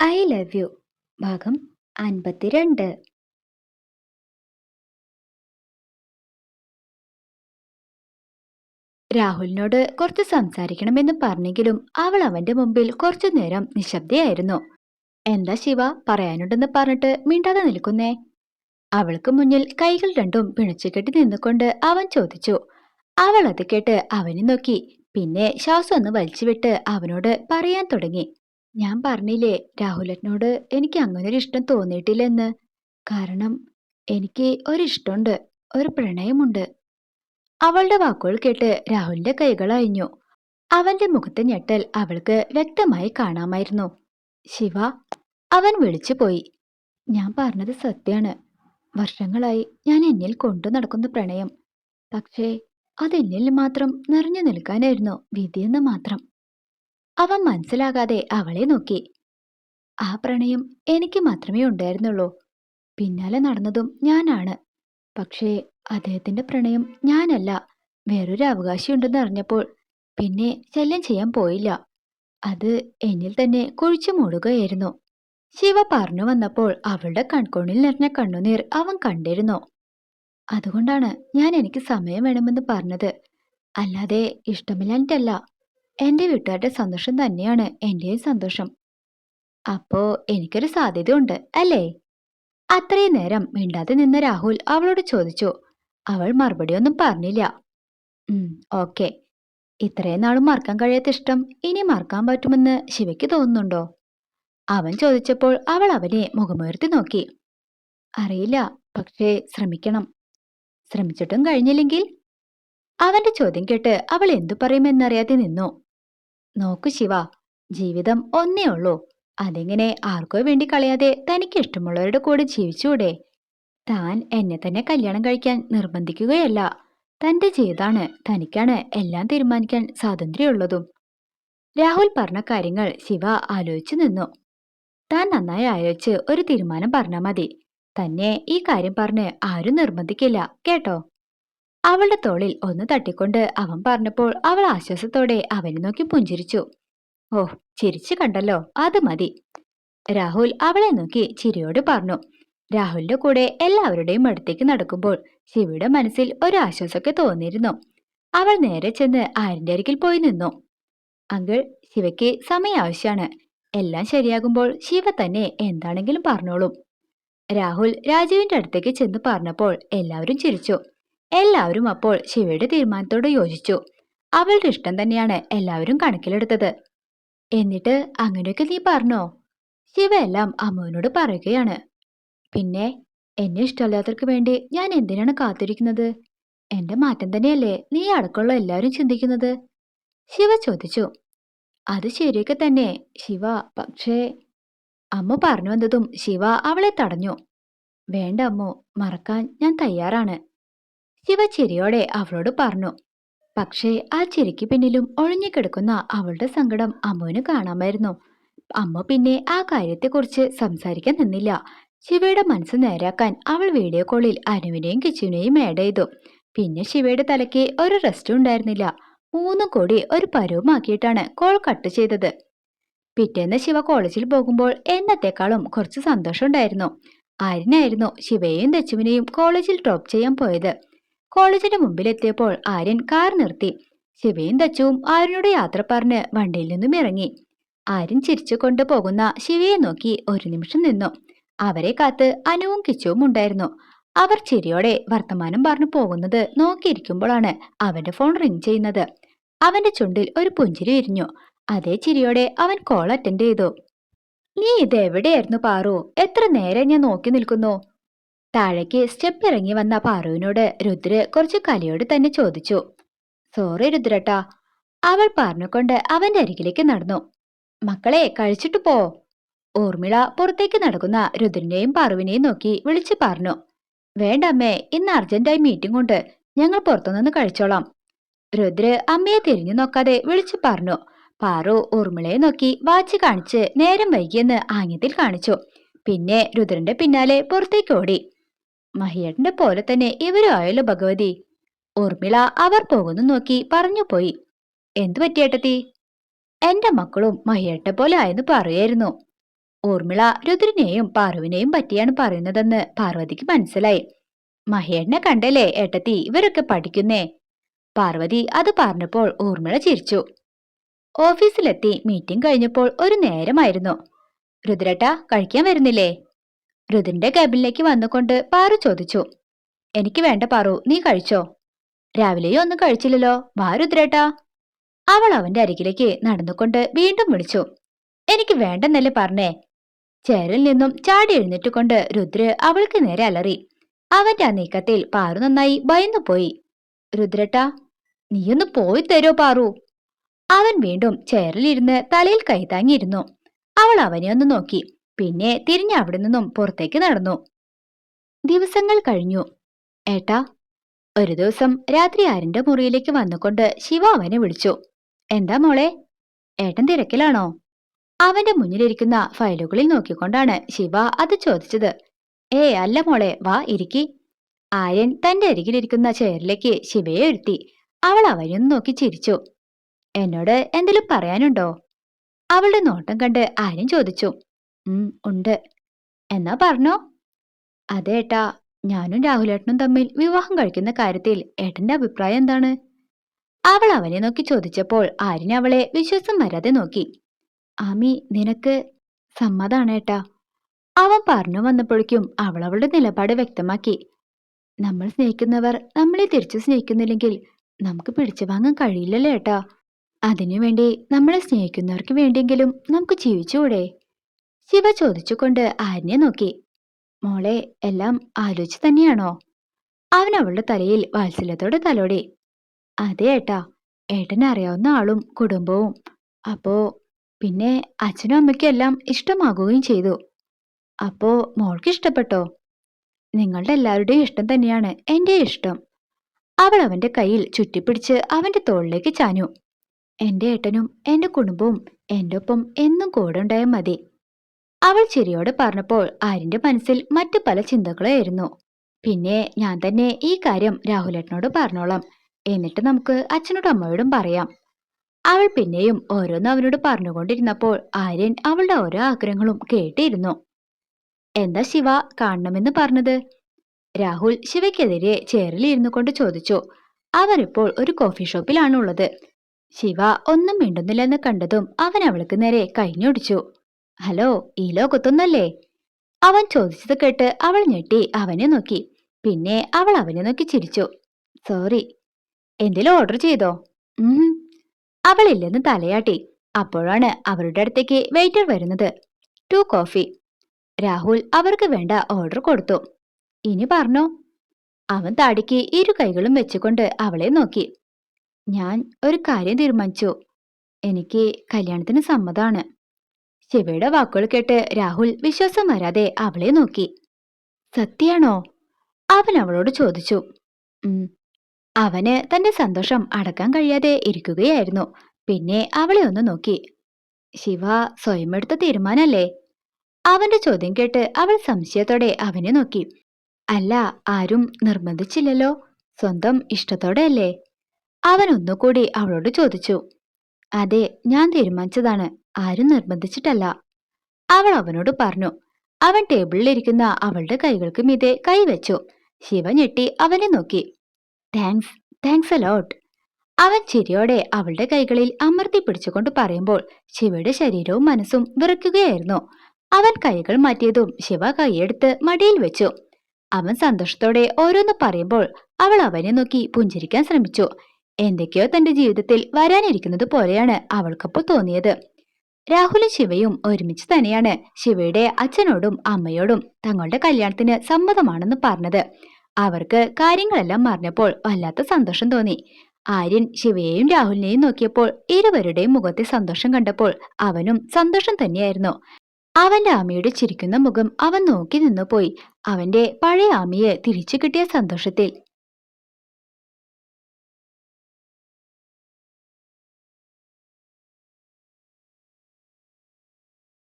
I love you ഭാഗം അൻപത്തിരണ്ട്. രാഹുലിനോട് കുറച്ച് സംസാരിക്കണമെന്ന് പറഞ്ഞെങ്കിലും അവൾ അവന്റെ മുമ്പിൽ കുറച്ചു നേരം നിശബ്ദയായിരുന്നു. എന്താ ശിവ പറയാനുണ്ടെന്ന് പറഞ്ഞിട്ട് മിണ്ടാതെ നിൽക്കുന്നേ? അവൾക്ക് മുന്നിൽ കൈകൾ രണ്ടും പിണച്ചുകെട്ടി നിന്നുകൊണ്ട് അവൻ ചോദിച്ചു. അവൾ അത് കേട്ട് അവനെ നോക്കി പിന്നെ ശ്വാസം ഒന്ന് വലിച്ചുവിട്ട് അവനോട് പറയാൻ തുടങ്ങി. ഞാൻ പറഞ്ഞില്ലേ രാഹുലനോട് എനിക്ക് അങ്ങനെ ഒരു ഇഷ്ടം തോന്നിയിട്ടില്ലെന്ന്. കാരണം എനിക്ക് ഒരിഷ്ടമുണ്ട് ഒരു പ്രണയമുണ്ട്. അവളുടെ വാക്കുകൾ കേട്ട് രാഹുലിന്റെ കൈകൾ അഴിഞ്ഞു. അവന്റെ മുഖത്തെ ഞെട്ടൽ അവൾക്ക് വ്യക്തമായി കാണാമായിരുന്നു. ശിവ അവൻ വിളിച്ചു പോയി. ഞാൻ പറഞ്ഞത് സത്യാണ് വർഷങ്ങളായി ഞാൻ എന്നിൽ കൊണ്ടു നടക്കുന്ന പ്രണയം. പക്ഷേ അതെന്നിൽ മാത്രം നിറഞ്ഞു നിൽക്കാനായിരുന്നു വിധിയെന്ന് മാത്രം. അവൻ മനസ്സിലാകാതെ അവളെ നോക്കി. ആ പ്രണയം എനിക്ക് മാത്രമേ ഉണ്ടായിരുന്നുള്ളൂ. പിന്നാലെ നടന്നതും ഞാനാണ്. പക്ഷേ അദ്ദേഹത്തിന്റെ പ്രണയം ഞാനല്ല. വേറൊരു അവകാശിയുണ്ടെന്ന് അറിഞ്ഞപ്പോൾ പിന്നെ ശല്യം ചെയ്യാൻ പോയില്ല. അത് എന്നിൽ തന്നെ കുഴിച്ചു മൂടുകയായിരുന്നു. ശിവ പറഞ്ഞു വന്നപ്പോൾ അവളുടെ കൺകോണിൽ നിറഞ്ഞ കണ്ണുനീർ അവൻ കണ്ടിരുന്നു. അതുകൊണ്ടാണ് ഞാൻ എനിക്ക് സമയം വേണമെന്ന് പറഞ്ഞത്. അല്ലാതെ ഇഷ്ടമില്ലാഞ്ഞിട്ടല്ല. എന്റെ വീട്ടുകാരുടെ സന്തോഷം തന്നെയാണ് എന്റെയും സന്തോഷം. അപ്പോ എനിക്കൊരു സാധ്യതയുണ്ട് അല്ലേ? അത്രയും നേരം മിണ്ടാതെ നിന്ന രാഹുൽ അവളോട് ചോദിച്ചു. അവൾ മറുപടിയൊന്നും പറഞ്ഞില്ല. ഓക്കെ. ഇത്രയും നാളും മറക്കാൻ കഴിയാത്ത ഇഷ്ടം ഇനി മറക്കാൻ പറ്റുമെന്ന് ശിവയ്ക്ക് തോന്നുന്നുണ്ടോ? അവൻ ചോദിച്ചപ്പോൾ അവൾ അവനെ മുഖമുയർത്തി നോക്കി. അറിയില്ല പക്ഷേ ശ്രമിക്കണം. ശ്രമിച്ചിട്ടും കഴിഞ്ഞില്ലെങ്കിൽ? അവന്റെ ചോദ്യം കേട്ട് അവൾ എന്തു പറയുമെന്നറിയാതെ നിന്നു. നോക്കു ശിവ ജീവിതം ഒന്നേ ഉള്ളൂ. അതെങ്ങനെ ആർക്കോ വേണ്ടി കളയാതെ തനിക്ക് ഇഷ്ടമുള്ളവരുടെ കൂടെ ജീവിച്ചൂടെ താൻ എന്നെ തന്നെ കല്യാണം കഴിക്കാൻ നിർബന്ധിക്കുകയല്ല. തന്റെ ജീവിതാണ് തനിക്കാണ് എല്ലാം തീരുമാനിക്കാൻ സ്വാതന്ത്ര്യമുള്ളതും. രാഹുൽ പറഞ്ഞ കാര്യങ്ങൾ ശിവ ആലോചിച്ചു നിന്നു. താൻ നന്നായി ആലോചിച്ച് ഒരു തീരുമാനം പറഞ്ഞാൽ മതി. തന്നെ ഈ കാര്യം പറഞ്ഞ് ആരും നിർബന്ധിക്കില്ല. കേട്ടോ? അവളുടെ തോളിൽ ഒന്ന് തട്ടിക്കൊണ്ട് അവൻ പറഞ്ഞപ്പോൾ അവൾ ആശ്വാസത്തോടെ അവനെ നോക്കി പുഞ്ചിരിച്ചു. ഓ ചിരിച്ചു കണ്ടല്ലോ അത് മതി. രാഹുൽ അവളെ നോക്കി ചിരിയോട് പറഞ്ഞു. രാഹുലിന്റെ കൂടെ എല്ലാവരുടെയും അടുത്തേക്ക് നടക്കുമ്പോൾ ശിവയുടെ മനസ്സിൽ ഒരു ആശ്വാസമൊക്കെ തോന്നിയിരുന്നു. അവൾ നേരെ ചെന്ന് ആരിന്റെ അരികിൽ പോയി നിന്നു. അങ്കിൾ ശിവയ്ക്ക് സമയം ആവശ്യമാണ്. എല്ലാം ശരിയാകുമ്പോൾ ശിവ തന്നെ എന്താണെങ്കിലും പറഞ്ഞോളും. രാഹുൽ രാജുവിന്റെ അടുത്തേക്ക് ചെന്ന് പറഞ്ഞപ്പോൾ എല്ലാവരും ചിരിച്ചു. എല്ലാവരും അപ്പോൾ ശിവയുടെ തീരുമാനത്തോട് യോജിച്ചു. അവളുടെ ഇഷ്ടം തന്നെയാണ് എല്ലാവരും കണക്കിലെടുത്തത്. എന്നിട്ട് അങ്ങനെയൊക്കെ നീ പറഞ്ഞോ? ശിവ എല്ലാം അമ്മുവിനോട് പറയുകയാണ്. പിന്നെ എന്നെ ഇഷ്ടമല്ലാത്തവർക്ക് വേണ്ടി ഞാൻ എന്തിനാണ് കാത്തിരിക്കുന്നത്? എന്റെ മാറ്റം തന്നെയല്ലേ നീ അടക്കമുള്ള എല്ലാവരും ചിന്തിക്കുന്നത്? ശിവ ചോദിച്ചു. അത് ശരിയൊക്കെ തന്നെ ശിവ. പക്ഷേ അമ്മ പറഞ്ഞു വന്നതും ശിവ അവളെ തടഞ്ഞു. വേണ്ട അമ്മു മറക്കാൻ ഞാൻ തയ്യാറാണ്. ശിവ ചിരിയോടെ അവളോട് പറഞ്ഞു പക്ഷേ ആ ചിരിക്ക് പിന്നിലും ഒഴിഞ്ഞുകിടക്കുന്ന അവളുടെ സങ്കടം അമ്മുവിന് കാണാമായിരുന്നു. അമ്മ പിന്നെ ആ കാര്യത്തെക്കുറിച്ച് സംസാരിക്കാൻ നിന്നില്ല. ശിവയുടെ മനസ്സ് നേരാക്കാൻ അവൾ വീഡിയോ കോളിൽ അനുവിനെയും കിച്ചുവിനെയും ആഡ് ചെയ്തു. പിന്നെ ശിവയുടെ തലയ്ക്ക് ഒരു റെസ്റ്റും ഉണ്ടായിരുന്നില്ല. മൂന്നും കൂടി ഒരു പരുവുമാക്കിയിട്ടാണ് കോൾ കട്ട് ചെയ്തത്. പിറ്റേന്ന് ശിവ കോളേജിൽ പോകുമ്പോൾ എന്നത്തെക്കാളും കുറച്ച് സന്തോഷമുണ്ടായിരുന്നു. ആര്യനായിരുന്നു ശിവയെയും ദച്ചുവിനെയും കോളേജിൽ ഡ്രോപ്പ് ചെയ്യാൻ പോയത്. കോളേജിന് മുമ്പിലെത്തിയപ്പോൾ ആര്യൻ കാർ നിർത്തി. ശിവയും തച്ചുവും ആര്യനോട് യാത്ര പറഞ്ഞ് വണ്ടിയിൽ നിന്നും ഇറങ്ങി. ആര്യൻ ചിരിച്ചു കൊണ്ടുപോകുന്ന ശിവയെ നോക്കി ഒരു നിമിഷം നിന്നു. അവരെ കാത്ത് അനുവും കിച്ചുവും ഉണ്ടായിരുന്നു. അവർ ചിരിയോടെ വർത്തമാനം പറഞ്ഞു പോകുന്നത് നോക്കിയിരിക്കുമ്പോഴാണ് അവന്റെ ഫോൺ റിങ് ചെയ്യുന്നത്. അവന്റെ ചുണ്ടിൽ ഒരു പുഞ്ചിരി വിരിഞ്ഞു. അതേ ചിരിയോടെ അവൻ കോൾ അറ്റൻഡ് ചെയ്തു. നീ ഇത് എവിടെയായിരുന്നു പാറു? എത്ര നേരം ഞാൻ നോക്കി നിൽക്കുന്നു? താഴേക്ക് സ്റ്റെപ്പ് ഇറങ്ങി വന്ന പാറുവിനോട് രുദ്ര കുറച്ച് കലിയോട് തന്നെ ചോദിച്ചു. സോറി രുദ്രട്ടാ. അവൾ പറഞ്ഞുകൊണ്ട് അവന്റെ അരികിലേക്ക് നടന്നു. മക്കളെ കഴിച്ചിട്ട് പോ. ഊർമിള പുറത്തേക്ക് നടക്കുന്ന രുദ്രനെയും പാറുവിനെയും നോക്കി വിളിച്ചു പറഞ്ഞു. വേണ്ടമ്മേ ഇന്ന് അർജന്റായി മീറ്റിംഗ് ഉണ്ട്. ഞങ്ങൾ പുറത്തുനിന്ന് കഴിച്ചോളാം രുദ്ര അമ്മയെ തിരിഞ്ഞു നോക്കാതെ വിളിച്ചു പറഞ്ഞു. പാറു ഊർമിളയെ നോക്കി വാച്ച് കാണിച്ച് നേരം വൈകിയെന്ന് ആംഗ്യത്തിൽ കാണിച്ചു. പിന്നെ രുദ്രന്റെ പിന്നാലെ പുറത്തേക്ക് ഓടി. മഹിയേട്ടന്റെ പോലെ തന്നെ ഇവരും ആയല്ലോ ഭഗവതി. ഊർമിള അവർ പോകുന്നു നോക്കി പറഞ്ഞു പോയി. എന്തു പറ്റിയേട്ടത്തി എന്റെ മക്കളും മഹിയട്ടെ പോലെ ആയെന്ന് പറയായിരുന്നു. ഊർമിള രുദ്രനെയും പാർവിനെയും പറ്റിയാണ് പറയുന്നതെന്ന് പാർവതിക്ക് മനസ്സിലായി. മഹേഷിനെ കണ്ടല്ലേ ഏട്ടത്തി ഇവരൊക്കെ പഠിക്കുന്നേ? പാർവതി അത് പറഞ്ഞപ്പോൾ ഊർമിള ചിരിച്ചു. ഓഫീസിലെത്തി മീറ്റിംഗ് കഴിഞ്ഞപ്പോൾ ഒരു നേരമായിരുന്നു. രുദ്രട്ട കഴിക്കാൻ വരുന്നില്ലേ? രുദ്രന്റെ ക്യാബിനിലേക്ക് വന്നുകൊണ്ട് പാറു ചോദിച്ചു എനിക്ക് വേണ്ട പാറു നീ കഴിച്ചോ? രാവിലെയും ഒന്നും കഴിച്ചില്ലല്ലോ. വാ രുദ്രേട്ടാ. അവൾ അവന്റെ അരികിലേക്ക് നടന്നുകൊണ്ട് വീണ്ടും വിളിച്ചു എനിക്ക് വേണ്ടെന്നല്ലേ പറഞ്ഞേ? ചേരിൽ നിന്നും ചാടി എഴുന്നേറ്റുകൊണ്ട് രുദ്ര അവൾക്ക് നേരെ അലറി. അവന്റെ ആ നീക്കത്തിൽ പാറു നന്നായി ഭയന്നുപോയി. രുദ്രട്ടാ നീയൊന്ന് പോയി തരോ പാറു. അവൻ വീണ്ടും ചെയറിലിരുന്ന് തലയിൽ കൈതാങ്ങിയിരുന്നു അവൾ അവനെ ഒന്ന് നോക്കി പിന്നെ തിരിഞ്ഞ് അവിടെ നിന്നും പുറത്തേക്ക് നടന്നു. ദിവസങ്ങൾ കഴിഞ്ഞു. ഏട്ടാ ഒരു ദിവസം രാത്രി ആരിന്റെ മുറിയിലേക്ക് വന്നുകൊണ്ട് ശിവ അവനെ വിളിച്ചു. എന്താ മോളെ ഏട്ടൻ തിരക്കിലാണോ? അവന്റെ മുന്നിലിരിക്കുന്ന ഫയലുകളിൽ നോക്കിക്കൊണ്ടാണ് ശിവ അത് ചോദിച്ചത്. ഏ അല്ല മോളെ വാ ഇരിക്കി. ആര്യൻ തന്റെ അരികിലിരിക്കുന്ന ചെയറിലേക്ക് ശിവയെ ഇരുത്തി അവൾ അവനൊന്ന് നോക്കി ചിരിച്ചു. എന്നോട് എന്തെങ്കിലും പറയാനുണ്ടോ? അവളുടെ നോട്ടം കണ്ട് ആര്യൻ ചോദിച്ചു. ഉം ഉണ്ട്. എന്നാ പറഞ്ഞോ. അതെ ഏട്ടാ ഞാനും രാഹുലേട്ടനും തമ്മിൽ വിവാഹം കഴിക്കുന്ന കാര്യത്തിൽ ഏട്ടന്റെ അഭിപ്രായം എന്താണ്? അവൾ അവനെ നോക്കി ചോദിച്ചപ്പോൾ ആര്യൻ അവളെ വിശ്വാസം വരാതെ നോക്കി. ആമി നിനക്ക് സമ്മതാണ് ഏട്ടാ. അവൻ പറഞ്ഞു വന്നപ്പോഴേക്കും അവൾ അവളുടെ നിലപാട് വ്യക്തമാക്കി. നമ്മൾ സ്നേഹിക്കുന്നവർ നമ്മളെ തിരിച്ചു സ്നേഹിക്കുന്നില്ലെങ്കിൽ നമുക്ക് പിടിച്ചു വാങ്ങാൻ കഴിയില്ലല്ലോ ഏട്ടാ. അതിനുവേണ്ടി നമ്മളെ സ്നേഹിക്കുന്നവർക്ക് വേണ്ടിയെങ്കിലും നമുക്ക് ജീവിച്ചുകൂടെ? ശിവ ചോദിച്ചുകൊണ്ട് ആര്യനെ നോക്കി. മോളെ എല്ലാം ആലോചിച്ച് തന്നെയാണോ? അവൻ അവളുടെ തലയിൽ വാത്സല്യത്തോടെ തലോടി. അതെ ഏട്ടാ ഏട്ടനെ അറിയാവുന്ന ആളും കുടുംബവും. അപ്പോ പിന്നെ അച്ഛനും അമ്മയ്ക്കും എല്ലാം ഇഷ്ടമാകുകയും ചെയ്തു. അപ്പോ മോൾക്ക് ഇഷ്ടപ്പെട്ടോ? നിങ്ങളുടെ എല്ലാവരുടെയും ഇഷ്ടം തന്നെയാണ് എന്റെ ഇഷ്ടം. അവൾ അവന്റെ കയ്യിൽ ചുറ്റിപ്പിടിച്ച് അവന്റെ തോളിലേക്ക് ചാഞ്ഞു. എന്റെ ഏട്ടനും എന്റെ കുടുംബവും എന്റെ ഒപ്പം എന്നും കൂടെ ഉണ്ടായാൽ മതി. അവൾ ചിരിയോടെ പറഞ്ഞപ്പോൾ ആര്യന്റെ മനസ്സിൽ മറ്റു പല ചിന്തകളായിരുന്നു. പിന്നെ ഞാൻ തന്നെ ഈ കാര്യം രാഹുലേട്ടനോട് പറഞ്ഞോളാം. എന്നിട്ട് നമുക്ക് അച്ഛനോടും അമ്മയോടും പറയാം. അവൾ പിന്നെയും ഓരോന്ന് അവനോട് പറഞ്ഞുകൊണ്ടിരുന്നപ്പോൾ ആര്യൻ അവളുടെ ഓരോ ആഗ്രഹങ്ങളും കേട്ടിരുന്നു. എന്താ ശിവ കാണണമെന്ന് പറഞ്ഞത്? രാഹുൽ ശിവയ്ക്കെതിരെ ചേറിൽ ഇരുന്നു കൊണ്ട് ചോദിച്ചു. അവരിപ്പോൾ ഒരു കോഫി ഷോപ്പിലാണുള്ളത്. ശിവ ഒന്നും മിണ്ടുന്നില്ലെന്ന് കണ്ടതും അവൻ അവൾക്ക് നേരെ കൈഞ്ഞൊടിച്ചു ഹലോ ഈ ലോകത്തൊന്നല്ലേ? അവൻ ചോദിച്ചത് കേട്ട് അവൾ ഞെട്ടി അവനെ നോക്കി. പിന്നെ അവൾ അവനെ നോക്കി ചിരിച്ചു. സോറി എന്തെങ്കിലും ഓർഡർ ചെയ്തോ? അവൾ ഇല്ലെന്ന് തലയാട്ടി. അപ്പോഴാണ് അവരുടെ അടുത്തേക്ക് വെയിറ്റർ വരുന്നത്. ടു കോഫി രാഹുൽ അവർക്ക് വേണ്ട ഓർഡർ കൊടുത്തു. ഇനി പറഞ്ഞോ? അവൻ താടിക്ക് ഇരു കൈകളും വെച്ചുകൊണ്ട് അവളെ നോക്കി. ഞാൻ ഒരു കാര്യം തീരുമാനിച്ചു. എനിക്ക് കല്യാണത്തിന് സമ്മതാണ്. ശിവയുടെ വാക്കുകൾ കേട്ട് രാഹുൽ വിശ്വാസം വരാതെ അവളെ നോക്കി. സത്യാണോ? അവൻ അവളോട് ചോദിച്ചു. അവന് തന്റെ സന്തോഷം അടക്കാൻ കഴിയാതെ ഇരിക്കുകയായിരുന്നു. പിന്നെ അവളെ ഒന്ന് നോക്കി. ശിവ സ്വയം എടുത്ത തീരുമാനല്ലേ അവന്റെ ചോദ്യം കേട്ട് അവൾ സംശയത്തോടെ അവനെ നോക്കി. അല്ല ആരും നിർബന്ധിച്ചില്ലല്ലോ? സ്വന്തം ഇഷ്ടത്തോടെ അല്ലേ അവൻ ഒന്നുകൂടി അവളോട് ചോദിച്ചു. അതെ ഞാൻ തീരുമാനിച്ചതാണ്. ആരും നിർബന്ധിച്ചിട്ടല്ല. അവൾ അവനോട് പറഞ്ഞു അവൻ ടേബിളിലിരിക്കുന്ന അവളുടെ കൈകൾക്ക് മീതെ കൈവച്ചു ശിവ ഞെട്ടി അവനെ നോക്കി. താങ്ക്സ് താങ്ക്സ് അലോട്ട് അവൻ ചിരിയോടെ അവളുടെ കൈകളിൽ അമർത്തി പിടിച്ചുകൊണ്ട് പറയുമ്പോൾ ശിവയുടെ ശരീരവും മനസ്സും വിറയ്ക്കുകയായിരുന്നു. അവൻ കൈകൾ മാറ്റിയതും ശിവ കൈയെടുത്ത് മടിയിൽ വെച്ചു. അവൻ സന്തോഷത്തോടെ ഓരോന്ന് പറയുമ്പോൾ അവൾ അവനെ നോക്കി പുഞ്ചിരിക്കാൻ ശ്രമിച്ചു. എന്തൊക്കെയോ തന്റെ ജീവിതത്തിൽ വരാനിരിക്കുന്നത് പോലെയാണ് അവൾക്കപ്പോൾ തോന്നിയത്. രാഹുലും ശിവയും ഒരുമിച്ച് തന്നെയാണ് ശിവയുടെ അച്ഛനോടും അമ്മയോടും തങ്ങളുടെ കല്യാണത്തിന് സമ്മതമാണെന്ന് പറഞ്ഞത്. അവർക്ക് കാര്യങ്ങളെല്ലാം അറിഞ്ഞപ്പോൾ വല്ലാത്ത സന്തോഷം തോന്നി. ആര്യൻ ശിവയെയും രാഹുലിനെയും നോക്കിയപ്പോൾ ഇരുവരുടെയും മുഖത്തെ സന്തോഷം കണ്ടപ്പോൾ അവനും സന്തോഷം തന്നെയായിരുന്നു. അവന്റെ അമ്മയുടെ ചിരിക്കുന്ന മുഖം അവൻ നോക്കി നിന്നുപോയി. അവന്റെ പഴയ ആമയെ തിരിച്ചു കിട്ടിയ സന്തോഷത്തിൽ